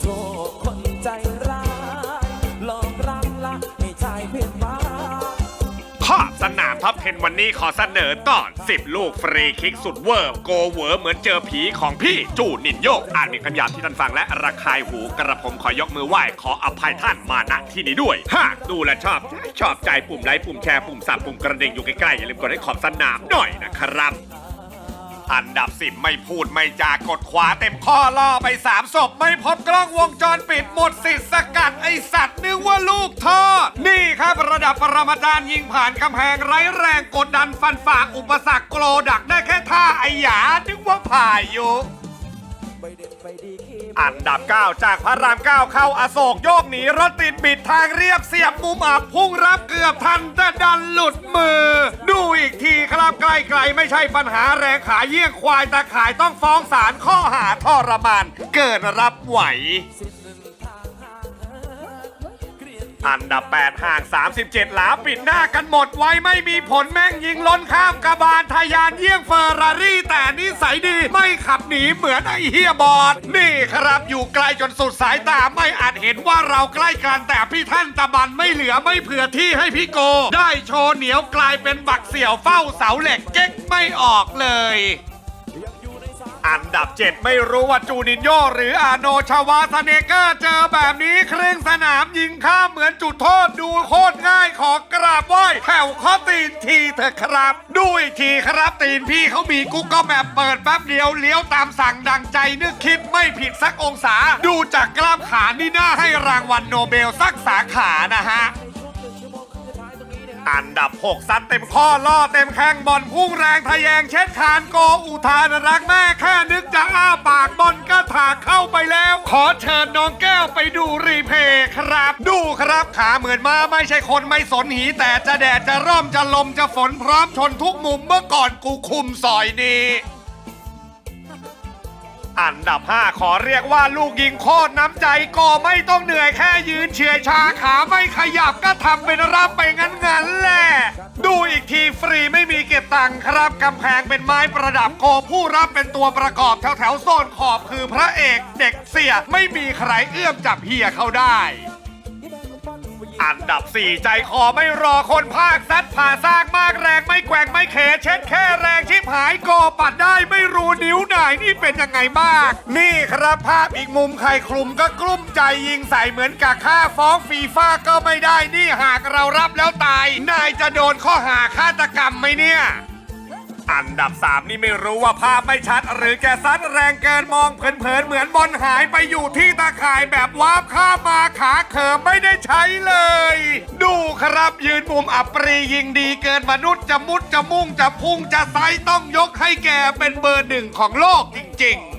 โทษคนใจร้ายหลอกรักละให้ชายเพียนมาขอสนามท็อป10 วันนี้ขอเสนอตอน 10 ลูกฟรีคิกสุดเวอร์ โกเวอร์เหมือนเจอผีของพี่จูนินโยอาจมีคำหยาบที่ท่านฟังและระคายหูกระผมขอยกมือไหว้ ขออภัยท่านมาณที่นี้ด้วย หากดูและชอบ ชอบใจปุ่มไลค์ปุ่มแชร์ปุ่มสับปุ่มกระดิ่งอยู่ใกล้ๆอย่าลืมกดให้ขอบสนามหน่อยนะครับ อันดับสิบไม่พูดไม่จากดขวาเต็มข้อล่อไปสามศพไม่พบกล้องวงจรปิดหมดสิทธิ์สกัดไอสัตว์นึกว่าลูกทอด นี่ครับระดับปรมาจารย์ยิงผ่านกำแพงไร้แรงกดดันฟันฝ่าอุปสรรคโกลดักได้แค่ท่าไอหยานึกว่าพายอยู่ อันดับ 9 จากพระราม 9 เข้าอโศกโยกหนีรถติดบิดทางเรียบเสียบมุมอับพุ่งรับเกือบทันแต่ดันหลุดมือ ดูอีกทีครับใกล้ๆไม่ใช่ปัญหาแรงขาเยี่ยงควายตาขายต้องฟ้องศาลข้อหาทรมาน เกินรับไหว อันดับ 8 ห่าง 37 หลาปิดหน้ากันหมดไว้ไม่มีผลแม่งยิงล้นข้ามกระบาลทะยานเยี่ยงเฟอร์รารี่ แต่นิสัยดีไม่ขับหนีเหมือนไอเฮียบอด นี่ครับอยู่ไกลจนสุดสายตาไม่อาจเห็นว่าเราใกล้กันแต่พี่ท่านตะบันไม่เหลือไม่เผื่อที่ให้พี่โก ได้โชว์เหนียวกลายเป็นบักเสี่ยวเฝ้าเสาเหล็กเก๊กไม่ออกเลย อันดับ 7 ไม่รู้ว่าจูนินโยหรืออาโนชาวาสเนเกอร์เจอแบบนี้ครึ่งสนามยิงข้ามเหมือนจุดโทษดูโคตรง่ายขอกราบไหว้แผ่วข้อตีนทีเถอะครับ ดูอีกทีครับตีนพี่เขามีกุ๊กก็แบบเปิดแป๊บเดียวเลี้ยวตามสั่งดังใจนึกคิดไม่ผิดสักองศา ดูจากกล้ามขานี่น่าให้รางวัลโนเบลสักสาขานะฮะ อันดับ 6 ซัดเต็มข้อล่อเต็มแข้งบอลพุ่งแรงทะแยงเช็ดคานโกอุทานรักแม่แค่นึกจะอ้าปากบอลก็ถากเข้าไปแล้ว ขอเชิญน้องแก้วไปดูรีเพย์ครับ ดูครับขาเหมือนมาไม่ใช่คนไม่สนหี แต่จะแดดจะร่มจะลมจะฝนพร้อมชนทุกมุมเมื่อก่อนกูคุมซอยนี้ อันดับ 5 ขอเรียกว่าลูกยิงโคตรน้ำใจก็ไม่ต้องเหนื่อยแค่ยืนเฉื่อยชาขาไม่ขยับก็ทำเป็นรับไปงั้นๆแหละ ดูอีกทีฟรีไม่มีเก็บตังค์ครับกำแพงเป็นไม้ประดับโกผู้รับเป็นตัวประกอบแถวแถวๆโซนขอบคือพระเอกเด็กเสียไม่มีใครเอื้อมจับเฮียเขาได้อันดับ 4 ใจคอไม่รอคนภาคซัดผ่าซากมากแรงไม่แกว่งไม่เขเช็ดแค่แรงชิบหายโกปัดได้ไม่รู้ นี่เป็นยังไงบ้าง นี่ครับภาพอีกมุมใครคลุมก็กลุ้มใจยิงใส่เหมือนกับค่าฟ้องฟีฟ่าก็ไม่ได้ นี่หากเรารับแล้วตาย นายจะโดนข้อหาฆาตกรรมไหมเนี่ย อันดับ 3 นี่ไม่รู้ว่าภาพไม่ชัด หรือแกซัดแรงเกินมองเผินๆ เหมือนบอลหายไปอยู่ที่ตาข่ายแบบวาบข้ามมาขาเขิมไม่ได้ใช้เลย ดูครับยืนมุมอัปรียิงดีเกินมนุษย์จะมุดจะมุ่งจะพุ่งจะไซส์ต้องยกให้แกเป็นเบอร์หนึ่งของโลกจริงๆ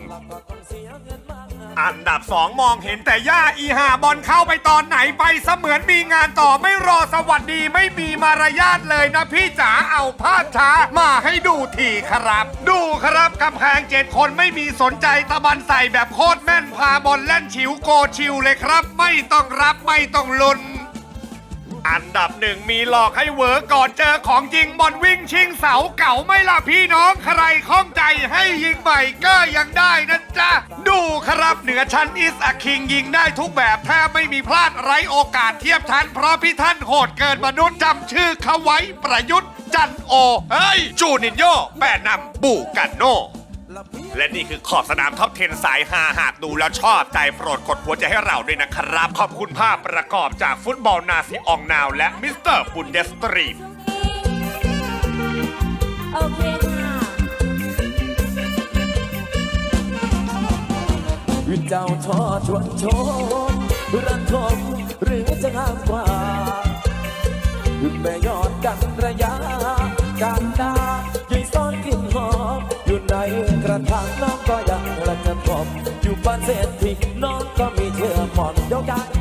อันดับสองมองเห็นแต่ย่าอีหาบอลเข้าไปตอนไหนไปเสมือนมีงานต่อไม่รอสวัสดีไม่มีมารยาทเลยนะพี่จ๋าเอาภาพช้ามาให้ดูทีครับ ดูครับกำแพงเจ็ดคนไม่มีสนใจตะบันใส่แบบโคตรแม่นพาบอลเล่นฉิวโกชิวเลยครับ ไม่ต้องรับไม่ต้องลุ้น อันดับหนึ่งมีหลอกให้เวอร์ก่อนเจอของจริงบอลวิ่งชิงเสาเก่าไม่ล่ะพี่น้องใครข้องใจให้ยิงใหม่ก็ยังได้นะจ๊ะ ดูครับเหนือชั้นอิสอะคิงยิงได้ทุกแบบแทบไม่มีพลาดไร้โอกาสเทียบชั้น เพราะพี่ท่านโหดเกินมนุษย์จำชื่อเขาไว้ประยุทธ์จันโอ เฮ้ย จูนินโยแปะนำบูกันโน และนี่คือขอบสนามท็อป 10 สายหาหากดูแล้วชอบใจโปรดกดหัวใจให้เราด้วยนะครับ ขอบคุณภาพประกอบจากฟุตบอลนาซีอองนาว และมิสเตอร์บุนเดสตรีม โอเคค่ะ วิจ้าทอชวนชมรันทมหรือจะงามกว่าแม่ยอดกันระยะการได้ อยู่บ้านเศรษฐีน้อง